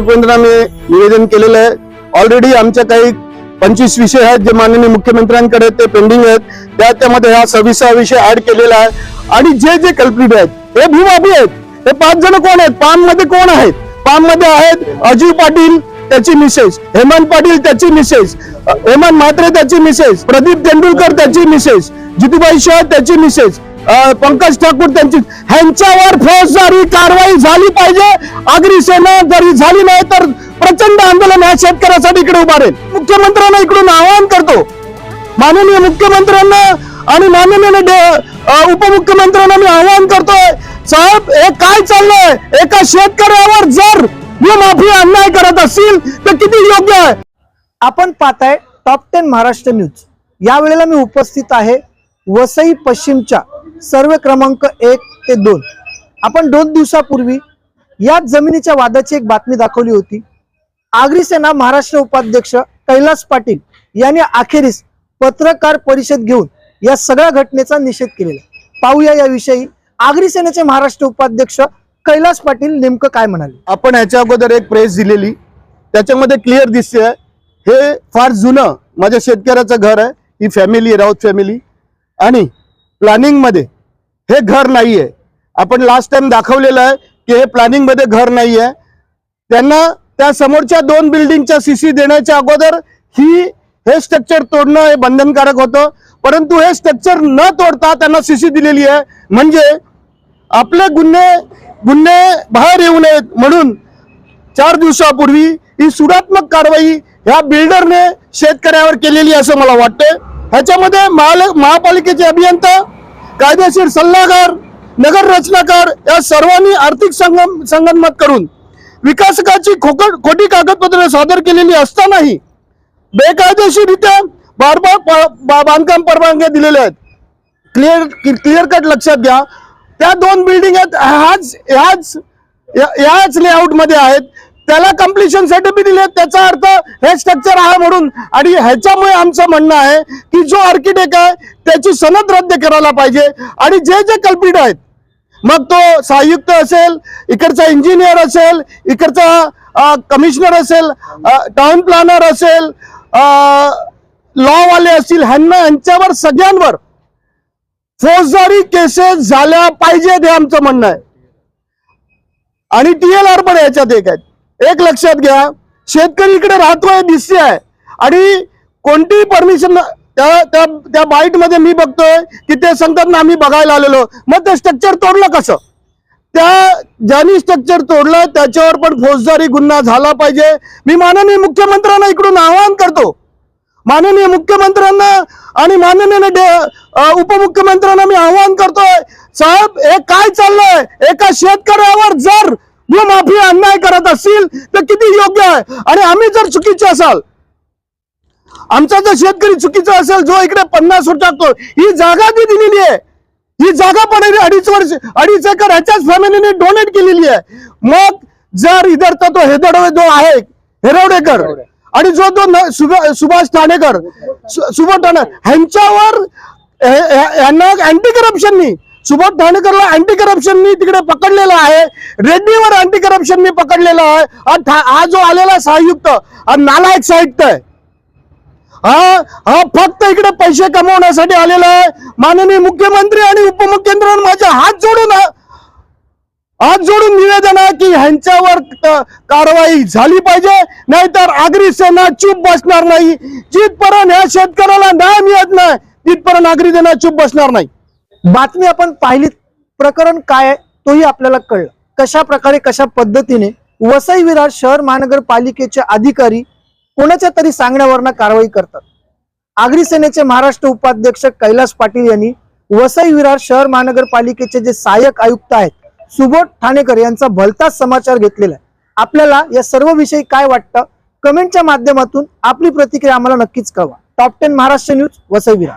केंद्राने निवेदन केलेलं आहे. ऑलरेडी आमच्या काही पंचवीस विषय आहेत जे माननीय मुख्यमंत्र्यांकडे ते पेंडिंग आहेत. त्या त्यामध्ये हा सव्वीसा विषय ऍड केलेला आहे. आणि जे जे कल्प्रिट आहेत हे भूमाफी आहेत. हे पाच जण कोण आहेत? पाममध्ये कोण आहेत? पाममध्ये आहेत अजीव पाटील त्याची मिसेस. हेमंत पाटील त्याची मिसेस. हेमंत म्हात्रे त्याची मिसेस. प्रदीप तेंडुलकर त्याची मिसेस. जितूबाई शाह त्याची मिसेस. पंकज ठाकूर त्यांची ह्यांच्यावर फौजदारी कारवाई झाली पाहिजे. आगरी सेना जरी झाली नाही तर प्रचंड आंदोलन ह्या शेतकऱ्यासाठी इकडे उभारेल मुख्यमंत्र्यांना इकडून आवाहन करतो. माननीय मुख्यमंत्र्यांना आणि माननीय उपमुख्यमंत्र्यांना मी आवाहन करतोय साहेब हे काय चाललंय? एका शेतकऱ्यावर जर माफी अन्याय करत असतील तर किती योग्य आहे? आपण पाहताय टॉप टेन महाराष्ट्र न्यूज या वेळेला मी उपस्थित आहे वसई पश्चिमच्या सर्वे क्रमांक एक ते दोन. आपण दोन दिवसापूर्वी याच जमिनीच्या वादाची एक बातमी दाखवली होती. आगरी सेना महाराष्ट्र उपाध्यक्ष कैलास पाटील यांनी अखेरीस पत्रकार परिषद घेऊन या सगळ्या घटनेचा निषेध केलेला पाहूया याविषयी आगरी सेनेचे महाराष्ट्र उपाध्यक्ष कैलास पाटील नेमकं काय म्हणाले. आपण याच्या अगोदर एक प्रेस दिलेली. त्याच्यामध्ये क्लिअर दिसते हे फार जुनं माझ्या शेतकऱ्याचं घर आहे. ही फॅमिली राऊत फॅमिली आणि प्लॅनिंगमध्ये हे घर नाहीये. आपण लास्ट टाइम दाखवलेलं आहे की हे प्लॅनिंगमध्ये घर नाहीये. त्यांना त्या समोरच्या दोन बिल्डिंगच्या सीसी देण्याच्या अगोदर ही हे स्ट्रक्चर तोडणं हे बंधनकारक होतं. परंतु हे स्ट्रक्चर न तोडता त्यांना सीसी दिलेली आहे. म्हणजे आपले गुन्हे गुन्हे बाहेर येऊ नयेत म्हणून चार दिवसापूर्वी ही सुडात्मक कारवाई ह्या बिल्डरने शेतकऱ्यावर केलेली असं मला वाटतं ह्याच्यामध्ये महाल महापालिकेचे अभियंता कायदेशीर सल्लागार नगर रचनाकार या सर्वांनी आर्थिक संगम संगनमत करून विकासकाची खोकट खोटी कागदपत्रे सादर केलेली असतानाही बेकायदेशीररित्या बारबार बार बा- बांधकाम परवानग्या दिलेल्या आहेत. क्लिअर क्लिअर कट लक्षात घ्या. त्या दोन बिल्डिंग आहेत ह्याच ह्याच या- याच लेआउटमध्ये आहेत. त्याला कम्प्लिशन सर्टिफिकेट दिले त्याचा अर्थ हे स्ट्रक्चर आहे म्हणून. आणि ह्याच्यामुळे आमचं म्हणणं आहे की जो आर्किटेक्ट आहे त्याची सनद रद्द करायला पाहिजे. आणि जे जे कल्पिट आहेत मग तो सहायुक्त असेल इकडचा इंजिनियर असेल इकडचा कमिशनर असेल टाउन प्लॅनर असेल लॉ वाले असतील ह्यांना यांच्यावर सगळ्यांवर फौजदारी केसेस झाल्या पाहिजेत हे आमचं म्हणणं आहे. आणि टी एल आर पण याच्यात एक आहेत. एक लक्षात घ्या शेतकरी इकडे राहतोय दिसते आहे आणि कोणतीही परमिशन त्या त्या त्या बाईटमध्ये मी बघतोय की ते सांगतात ना आम्ही बघायला आलेलो. मग ते स्ट्रक्चर तोडलं कसं? त्या ज्यांनी स्ट्रक्चर तोडलं त्याच्यावर पण फौजदारी गुन्हा झाला पाहिजे. मी माननीय मुख्यमंत्र्यांना इकडून आवाहन करतो. माननीय मुख्यमंत्र्यांना आणि माननीय उपमुख्यमंत्र्यांना मी आवाहन करतोय साहेब हे काय चाललंय? एका शेतकऱ्यावर जर माफी अन्याय करत असतील तर किती योग्य आहे? आणि आम्ही जर चुकीचे असाल आमचा जर शेतकरी चुकीचा असेल जो इकडे पन्नास वर टाकतो ही जागा ती दिलेली आहे ही जागा पण अडीच वर्ष अडीच एकर ह्याच्याच फॅमिलीने डोनेट केलेली आहे. मग जर इधरचा तो हेदडवे जो आहे हेरवडेकर आणि जो तो सुभाष ठाणेकर सुभाष ठाणे ह्यांच्यावर यांना अँटी करप्शननी सुबोध ठाणेकरला अँटी करप्शननी तिकडे पकडलेला आहे. रेड्डीवर अँटी करप्शननी पकडलेला आहे. हा जो आलेला सहायुक्त हा नालायक साहित्य आहे. हा हा फक्त इकडे पैसे कमवण्यासाठी आलेला आहे. माननीय मुख्यमंत्री आणि उपमुख्यमंत्र्यांना माझे हात जोडून हात जोडून निवेदन आहे की ह्यांच्यावर कारवाई झाली पाहिजे नाहीतर आगरी सेना चूप बसणार नाही. जिथपर्यंत ह्या शेतकऱ्याला न्याय मिळत नाही तिथपर्यंत आगरी सेना चूप बसणार नाही. बातमी आपण पाहिली प्रकरण काय तोही आपल्याला कळलं. कशा प्रकारे कशा पद्धतीने वसई विरार शहर महानगरपालिकेचे अधिकारी कोणाच्या तरी सांगण्यावरनं कारवाई करतात? आगरी सेनेचे महाराष्ट्र उपाध्यक्ष कैलास पाटील यांनी वसई विरार शहर महानगरपालिकेचे जे सहाय्यक आयुक्त आहेत सुबोध ठाणेकर यांचा भलताच समाचार घेतलेला आहे. आपल्याला या सर्व विषयी काय वाटतं? कमेंटच्या माध्यमातून आपली प्रतिक्रिया आम्हाला नक्कीच कळवा. Top ten Maharashtra news Vasai Virar.